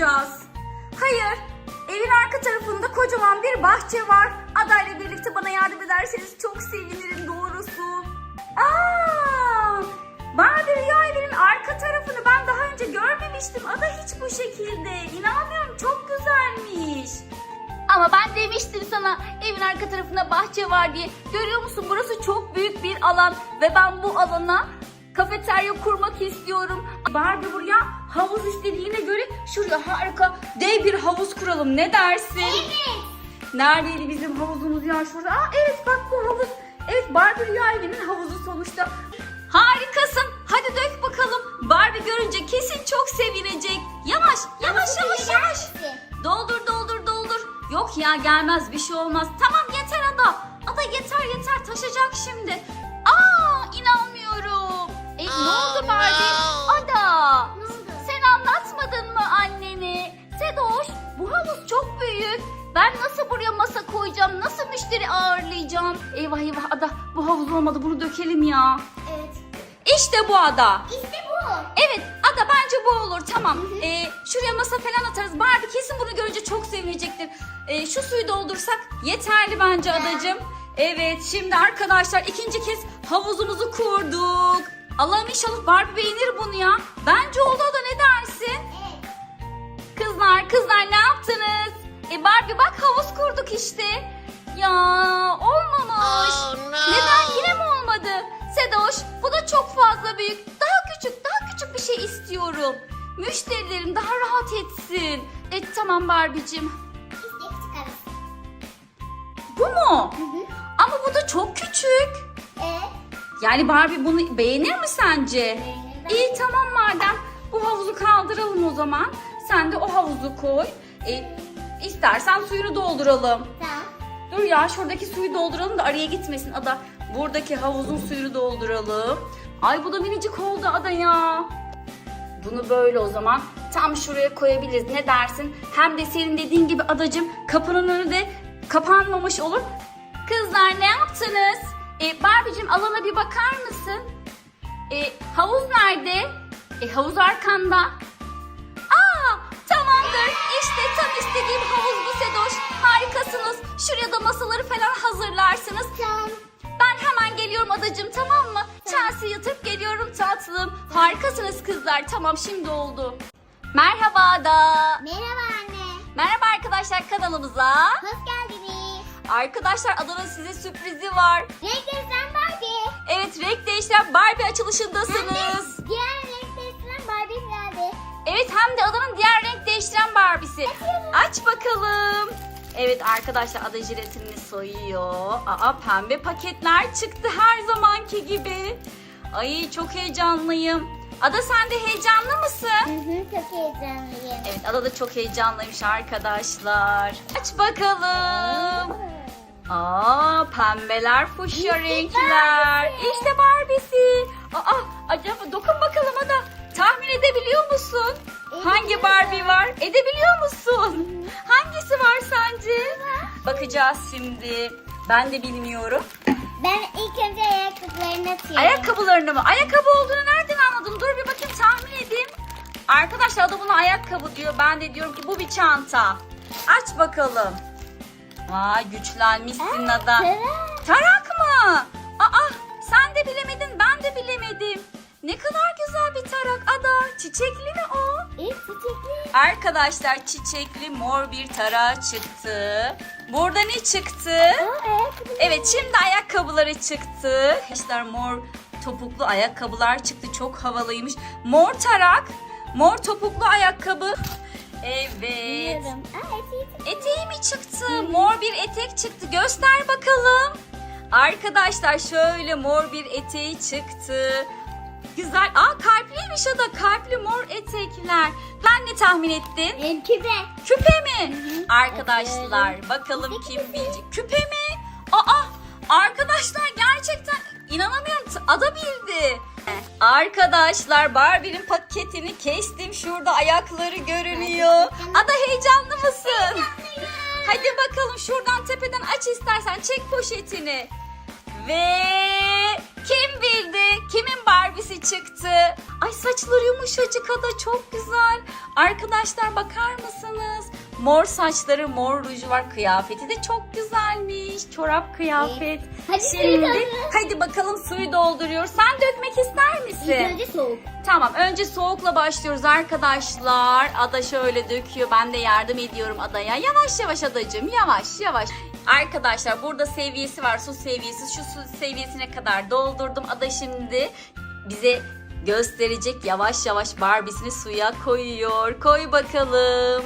yapacağız? Hayır. Evin arka tarafında kocaman bir bahçe var. Adayla birlikte bana yardım ederseniz çok sevinirim doğrusu. Aa! Barbie Rüya evinin arka tarafını ben daha önce görmemiştim. Ada hiç bu şekilde. İnanamıyorum çok güzelmiş. Ama ben demiştim sana evin arka tarafında bahçe var diye. Görüyor musun burası çok büyük bir alan ve ben bu alana kafeterya kurmak istiyorum. Barbie buraya havuz istediğine göre şuraya harika dev bir havuz kuralım. Ne dersin? Evet. Neredeydi bizim havuzumuz ya şurada? Aa evet bak bu havuz. Evet Barbie Rüya evinin havuzu sonuçta. Harikasın. Hadi dök bakalım. Barbie görünce kesin çok sevinecek. Yavaş yavaş yavaş yavaş. Doldur doldur doldur. Yok ya gelmez bir şey olmaz. Tamam yeter Ada. Ada yeter yeter taşacak şimdi. Ne oldu Barbie? Ada. Sen anlatmadın mı anneni? Sedoş bu havuz çok büyük. Ben nasıl buraya masa koyacağım? Nasıl müşteri ağırlayacağım? Eyvah eyvah Ada bu havuz olmadı bunu dökelim ya. Evet. İşte bu Ada. İşte bu. Evet Ada bence bu olur tamam. Ee, şuraya masa falan atarız. Barbie kesin bunu görünce çok sevinecektir. Ee, şu suyu doldursak yeterli bence Adacığım. Evet şimdi arkadaşlar ikinci kez havuzumuzu kurduk. Allah'ım inşallah Barbie beğenir bunu ya. Bence oldu Ada ne dersin? Evet. Kızlar kızlar ne yaptınız? E Barbie bak havuz kurduk işte. Ya olmamış. Neden yine mi olmadı? Sedoş bu da çok fazla büyük. Daha küçük daha küçük bir şey istiyorum. Müşterilerim daha rahat etsin. E tamam Barbie'cim. Bu mu? Hı hı. Ama bu da çok küçük. Evet. Yani Barbie bunu beğenir mi sence? Beğenir. İyi tamam madem. Bu havuzu kaldıralım o zaman. Sen de o havuzu koy. E, istersen suyunu dolduralım. Tamam. Dur ya şuradaki suyu dolduralım da araya gitmesin Ada. Buradaki havuzun suyunu dolduralım. Ay bu da minicik oldu Ada ya. Bunu böyle o zaman tam şuraya koyabiliriz. Ne dersin? Hem de senin dediğin gibi adacım kapının önü de kapanmamış olur. Kızlar ne yaptınız? E, Barbie'cim alana bir bakar mısın? E, havuz nerede? E, havuz arkanda. Aa, tamamdır. İşte tam istediğim havuz bu Sedoş. Harikasınız. Şuraya da masaları falan hazırlarsınız. Tamam. Ben hemen geliyorum adacığım tamam mı? Chelsea yatıp geliyorum tatlım. Harikasınız kızlar. Tamam şimdi oldu. Merhaba Ada. Merhaba anne. Merhaba arkadaşlar kanalımıza. Hoş geldiniz. Arkadaşlar Adanın size sürprizi var. Barbie. Değiştiren Barbie açılışındasınız. Hem de diğer renk değiştiren Barbie geldi. Evet hem de adanın diğer renk değiştiren Barbie'si. Aç bakalım. Evet arkadaşlar ada jiletini soyuyor. Aa pembe paketler çıktı her zamanki gibi. Ay çok heyecanlıyım. Ada sen de heyecanlı mısın? Hı hı çok heyecanlıyım. Evet Ada da çok heyecanlıymış arkadaşlar. Aç bakalım. Aa pembeler fuşya renkler. İşte Barbie'si. Aa acaba dokun bakalım Ada. Tahmin edebiliyor musun? Hangi Edebiliyorum. Barbie var? Edebiliyor musun? Hangisi var sence? Bakacağız şimdi. Ben de bilmiyorum. Ben ilk önce ayakkabılarını atıyorum. Ayakkabılarını mı? Ayakkabı olduğunu nereden anladın? Dur bir bakayım tahmin edeyim. Arkadaşlar da buna ayakkabı diyor. Ben de diyorum ki bu bir çanta. Aç bakalım. Vay güçlenmişsin Aa, Ada. Tarak. Tarak mı? Aa sen de bilemedin ben de bilemedim. Ne kadar güzel bir tarak Ada. Çiçekli mi o? İlk çiçekli. Arkadaşlar çiçekli mor bir tarağı çıktı. Burada ne çıktı? Aa ayakkabı. Evet şimdi ayakkabıları çıktı. İşte mor topuklu ayakkabılar çıktı. Çok havalıymış. Mor tarak, mor topuklu ayakkabı. Evet. Biliyorum. Aa eteği çıktı. Eteği mi çıktı? Mor bir etek çıktı. Göster bakalım. Arkadaşlar şöyle mor bir eteği çıktı. Güzel. Aa kalpliymiş o da. Kalpli mor etekler. Ben ne tahmin ettin? Benim küpe. Küpe mi? Arkadaşlar bakalım kim bilecek. Küpe mi? Aa arkadaşlar gerçekten inanamıyorum. T- Ada bildi. Arkadaşlar Barbie'nin paketini kestim. Şurada ayakları görünüyor. Ada heyecanlı mısın? Hadi bakalım şuradan tepeden aç istersen. Çek poşetini. Ve kim bildi? Kimin Barbie'si çıktı? Ay saçları yumuşacık ada çok güzel. Arkadaşlar bakar mısınız? Mor saçları, mor ruju var. Kıyafeti de çok güzelmiş. Çorap kıyafet. Hadi suyu Şimdi doldur. hadi bakalım suyu dolduruyor. Sen dökmek ister misin? İlk önce soğuk. Tamam önce soğukla başlıyoruz arkadaşlar. Ada şöyle döküyor. Ben de yardım ediyorum adaya. Yavaş yavaş adacığım yavaş yavaş. Arkadaşlar burada seviyesi var su seviyesi. Şu su seviyesine kadar doldurdum. Ada şimdi bize gösterecek yavaş yavaş Barbie'sini suya koyuyor. Koy bakalım.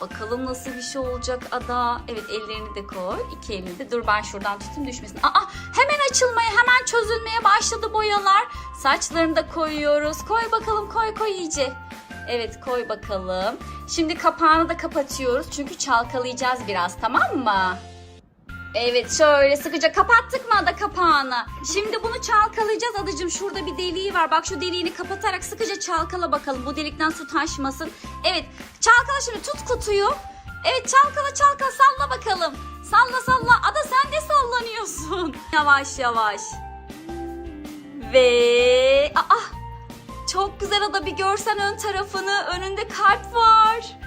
Bakalım nasıl bir şey olacak Ada. Evet ellerini de koy. İki elini de. Dur ben şuradan tutayım düşmesin. Aa hemen açılmaya hemen çözülmeye başladı boyalar. Saçlarını da koyuyoruz. Koy bakalım koy koy iyice. Evet koy bakalım. Şimdi kapağını da kapatıyoruz. Çünkü çalkalayacağız biraz tamam mı? Evet şöyle sıkıca kapattık mı ada kapağını? Şimdi bunu çalkalayacağız adacığım. Şurada bir deliği var. Bak şu deliğini kapatarak sıkıca çalkala bakalım. Bu delikten su taşmasın. Evet çalkala şimdi tut kutuyu. Evet çalkala çalkala salla bakalım. Salla salla. Ada sen de sallanıyorsun. Yavaş yavaş. Ve aa çok güzel ada bir görsen ön tarafını. Önünde kalp var.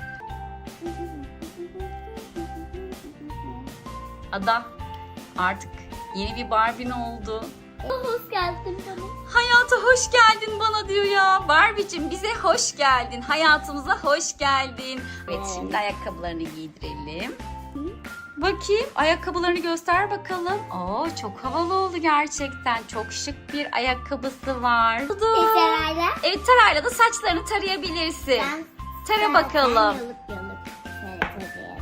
Ada artık yeni bir Barbie'n oldu. Hoş geldin bana. Hayata hoş geldin bana diyor ya. Barbie'cim bize hoş geldin. Hayatımıza hoş geldin. Evet şimdi ayakkabılarını giydirelim. Bakayım ayakkabılarını göster bakalım. Oo çok havalı oldu gerçekten. Çok şık bir ayakkabısı var. Eserayla. Evet tarayla da saçlarını tarayabilirsin. Ben Tara bakalım. Yalıp yalıp.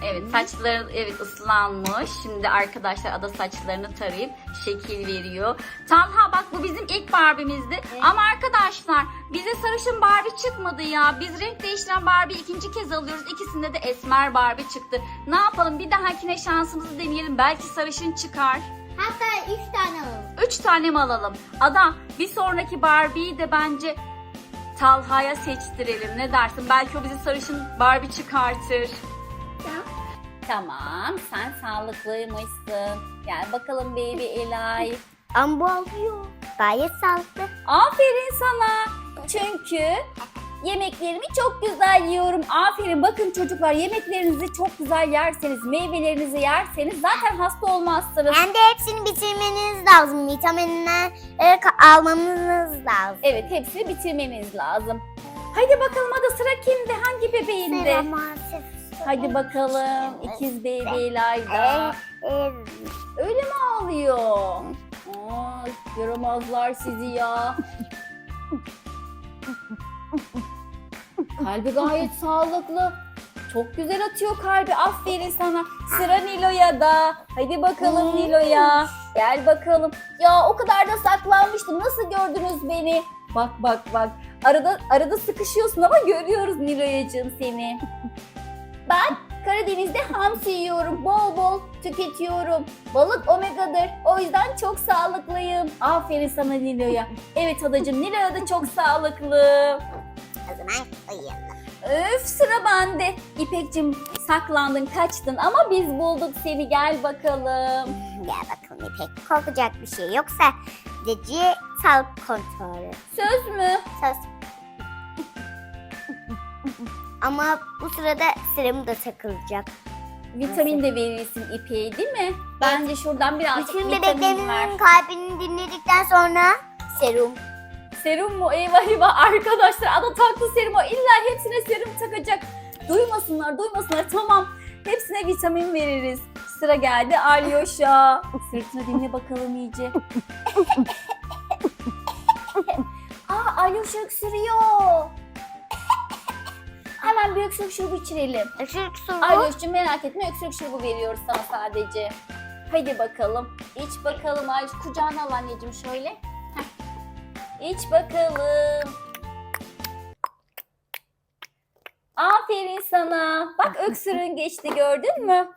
Evet, evet. Evet saçları evet ıslanmış. Şimdi arkadaşlar ada saçlarını tarayıp şekil veriyor. Talha bak bu bizim ilk Barbie'mizdi. Ama arkadaşlar bize sarışın Barbie çıkmadı ya. Biz renk değiştiren Barbie ikinci kez alıyoruz. İkisinde de esmer Barbie çıktı. Ne yapalım bir dahakine şansımızı deneyelim. Belki sarışın çıkar. Hatta üç tane alalım. Üç tane mi alalım? Ada bir sonraki Barbie'yi de bence Talha'ya seçtirelim. Ne dersin? Belki o bize sarışın Barbie çıkartır. Tamam. Sen sağlıklıymışsın. Gel bakalım baby Elay. Ama bu alıyor. Gayet sağlıklı. Aferin sana. Çünkü yemeklerimi çok güzel yiyorum. Aferin bakın çocuklar yemeklerinizi çok güzel yerseniz, meyvelerinizi yerseniz zaten hasta olmazsınız. Hem de hepsini bitirmeniz lazım. Vitaminler e, almanız lazım. Evet hepsini bitirmemiz lazım. Haydi bakalım hadi sıra kimde? Hangi bebeğinde? Sıra maalesef. Hadi bakalım ikiz baby Elay'da. E, Öyle mi ağlıyor? Ay, yaramazlar sizi ya. Kalbi gayet sağlıklı. Çok güzel atıyor kalbi. Aferin sana. Sıra Nilo'ya da. Hadi bakalım Nilo'ya. Gel bakalım. Ya o kadar da saklanmıştım. Nasıl gördünüz beni? Bak bak bak. Arada arada sıkışıyorsun ama görüyoruz Nilo'yacığım seni. Ben Karadeniz'de hamsi yiyorum. Bol bol tüketiyorum. Balık omegadır. O yüzden çok sağlıklıyım. Aferin sana Nilo'ya. Evet adacığım Nilo'ya da çok sağlıklı. o zaman uyuyalım. Öf sıra bende. İpek'cim saklandın kaçtın ama biz bulduk seni gel bakalım. Gel bakalım İpek. Korkacak bir şey yoksa gece sağlık kontrolü. Söz mü? Söz. Ama bu sırada serum da takılacak. Vitamin de verirsin İpek'e değil mi? Bence şuradan birazcık Bütün vitamin ver. bebeklerin kalbini dinledikten sonra serum. Serum mu? Eyvah eyvah arkadaşlar. Ada taktı serumu. İlla hepsine serum takacak. Duymasınlar duymasınlar. Tamam. Hepsine vitamin veririz. Sıra geldi Alyoş'a. Sırtına dinle bakalım iyice. Aa Alyoş öksürüyor. Hemen bir öksürük şurubu içirelim. Öksürük suru. Alyoş'cum merak etme öksürük şurubu veriyoruz sana sadece. Hadi bakalım. İç bakalım Alyoş. Kucağına al anneciğim şöyle. Heh. İç bakalım. Aferin sana. Bak öksürüğün geçti gördün mü?